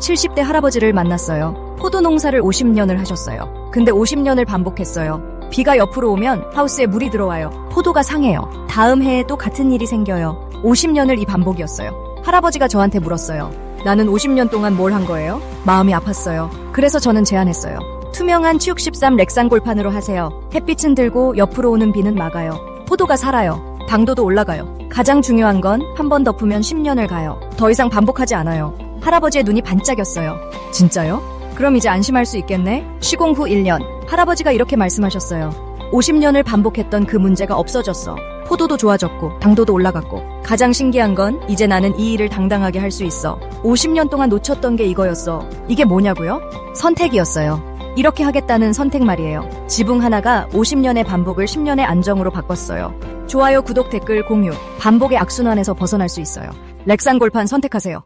70대 할아버지를 만났어요. 포도 농사를 50년을 하셨어요. 근데 50년을 반복했어요. 비가 옆으로 오면 하우스에 물이 들어와요. 포도가 상해요. 다음 해에 또 같은 일이 생겨요. 50년을 이 반복이었어요. 할아버지가 저한테 물었어요. 나는 50년 동안 뭘 한 거예요? 마음이 아팠어요. 그래서 저는 제안했어요. 투명한 치육 13 렉상골판으로 하세요. 햇빛은 들고 옆으로 오는 비는 막아요. 포도가 살아요. 당도도 올라가요. 가장 중요한 건 한 번 덮으면 10년을 가요. 더 이상 반복하지 않아요. 할아버지의 눈이 반짝였어요. 진짜요? 그럼 이제 안심할 수 있겠네? 시공 후 1년. 할아버지가 이렇게 말씀하셨어요. 50년을 반복했던 그 문제가 없어졌어. 포도도 좋아졌고, 당도도 올라갔고. 가장 신기한 건 이제 나는 이 일을 당당하게 할 수 있어. 50년 동안 놓쳤던 게 이거였어. 이게 뭐냐고요? 선택이었어요. 이렇게 하겠다는 선택 말이에요. 지붕 하나가 50년의 반복을 10년의 안정으로 바꿨어요. 좋아요, 구독, 댓글, 공유. 반복의 악순환에서 벗어날 수 있어요. 렉상 골판 선택하세요.